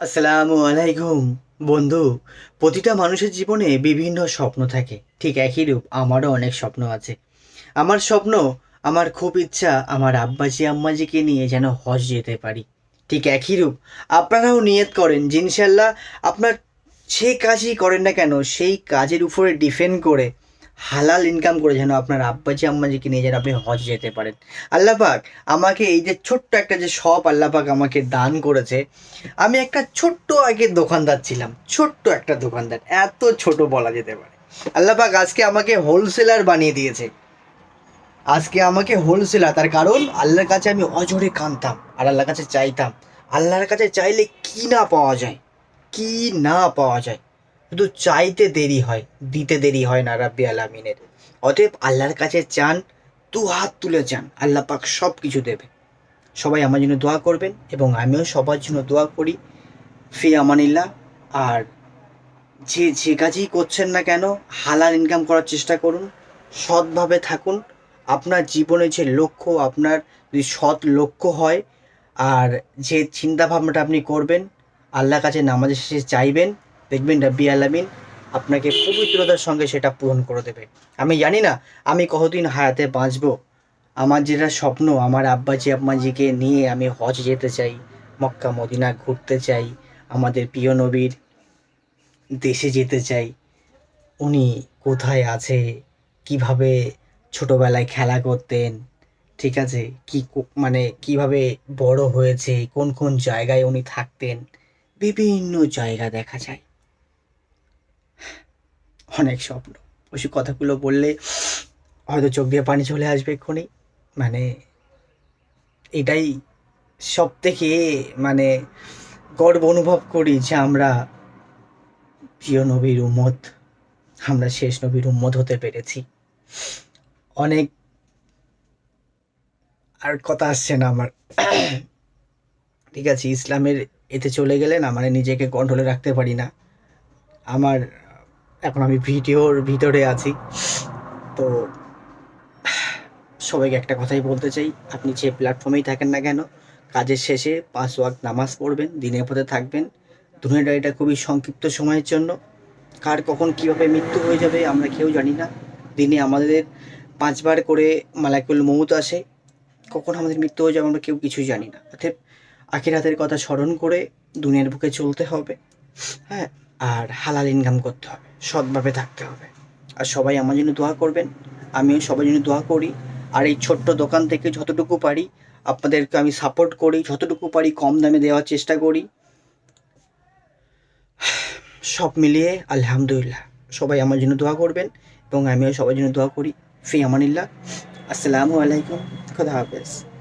আসসালামু আলাইকুম। বন্ধু, প্রতিটা মানুষের জীবনে বিভিন্ন স্বপ্ন থাকে। ঠিক একই রূপ, আমারও অনেক স্বপ্ন আছে। আমার স্বপ্ন, আমার খুব ইচ্ছা আমার আব্বাজি, আম্মাজিকে নিয়ে যেন হজ যেতে পারি। ঠিক একই রূপ, আপনারাও নিয়ত করেন যে আপনার যে কাজই করেন না কেন, সেই কাজের উপরে ডিপেন্ড করে হালাল ইনকাম করে যেন আপনার আব্বাজি, আম্মাজিকে নিয়ে যেন আপনি হজ যেতে পারেন। আল্লাহ পাক আমাকে এই যে ছোট্ট একটা যে সব আল্লাহ পাক আমাকে দান করেছে, আমি একটা ছোট্ট আগে দোকানদার ছিলাম, ছোট্ট একটা দোকানদার, এত ছোট বলা যেতে পারে। আল্লাহ পাক আজকে আমাকে হোলসেলার বানিয়ে দিয়েছে। আজকে আমাকে হোলসেলার তার কারণ আল্লাহর কাছে আমি অজরে কানতাম আর আল্লাহর কাছে চাইতাম। আল্লাহর কাছে চাইলে কি না পাওয়া যায়? কি না পাওয়া যায়? শুধু চাইতে দেরি হয়, দিতে দেরি হয় না রাব্বি আলামিনের। অতএব আল্লাহর কাছে চান দু হাত তুলে চান, আল্লাহ পাক সব কিছু দেবে সবাই আমার জন্য দোয়া করবেন এবং আমিও সবার জন্য দোয়া করি। ফি আমানিল্লাহ, আর যে যে কাজই করছেন না কেন, হালাল ইনকাম করার চেষ্টা করুন, সৎভাবে থাকুন। আপনার জীবনে যে লক্ষ্য, আপনার যদি সৎ লক্ষ্য হয়, আর যে চিন্তা ভাবনাটা আপনি করবেন, আল্লাহর কাছে নামাজের শেষে চাইবেন দেখবেন রব্বি আলামিন আপনাকে পবিত্রতার সঙ্গে সেটা পূরণ করে দেবে। আমি জানি না আমি কতদিন হায়াতে বাঁচবো। আমার যেটা স্বপ্ন, আমার আব্বাজি আম্মাজিকে নিয়ে আমি হজ যেতে চাই, মক্কা, মদিনা ঘুরতে চাই, আমাদের প্রিয় নবীর দেশে যেতে চাই, উনি কোথায় আছে, কীভাবে ছোটবেলায় খেলা করতেন, ঠিক আছে, কো- মানে কীভাবে বড় হয়েছে, কোন কোন জায়গায় উনি থাকতেন, বিভিন্ন জায়গা দেখা যায়। অনেক স্বপ্ন। ওইসব কথাগুলো বললে হয়তো চোখ দিয়ে পানি চলে আসবে এক্ষুনি। মানে এটাই সব থেকে মানে গর্ব অনুভব করি যে আমরা প্রিয় নবীর উম্মত, আমরা শেষ নবীর উম্মত হতে পেরেছি। অনেক আর কথা আসছে না আমার। ঠিক আছে, ইসলামের এতে চলে গেলে না মানে নিজেকে কন্ট্রোলে রাখতে পারি না। আমার এখন আমি ভিডিওর ভিতরে আছি। তো সবাইকে একটা কথাই বলতে চাই, আপনি যে প্ল্যাটফর্মেই থাকেন না কেন, কাজের শেষে পাঁচ ওয়াক্ত নামাজ পড়বেন, দিনের পথে থাকবেন। দুনিয়াটা এটা খুবই সংক্ষিপ্ত সময়ের জন্য। কার কখন কীভাবে মৃত্যু হয়ে যাবে আমরা কেউ জানি না। দিনে আমাদের পাঁচবার করে মালাকুল মৌত আসে, কখন আমাদের মৃত্যু হয়ে যাবে আমরা কেউ কিছুই জানি না। অর্থাৎ আখিরাতের কথা স্মরণ করে দুনিয়ার বুকে চলতে হবে হ্যাঁ আর হালাল ইনকাম করতে হবে। সৎভাবে থাকতে হবে। আর সবাই আমার জন্য দোয়া করবেন। আমিও সবার জন্য দোয়া করি। আর এই ছোট্ট দোকান থেকে যতটুকু পারি, আপনাদেরকে আমি সাপোর্ট করি, যতটুকু পারি কম দামে দেওয়ার চেষ্টা করি। সব মিলিয়ে আলহামদুলিল্লাহ, সবাই আমার জন্য দোয়া করবেন এবং আমিও সবার জন্য দোয়া করি। ফি আমানিল্লাহ। আসসালামু আলাইকুম। খুদা হাফেজ।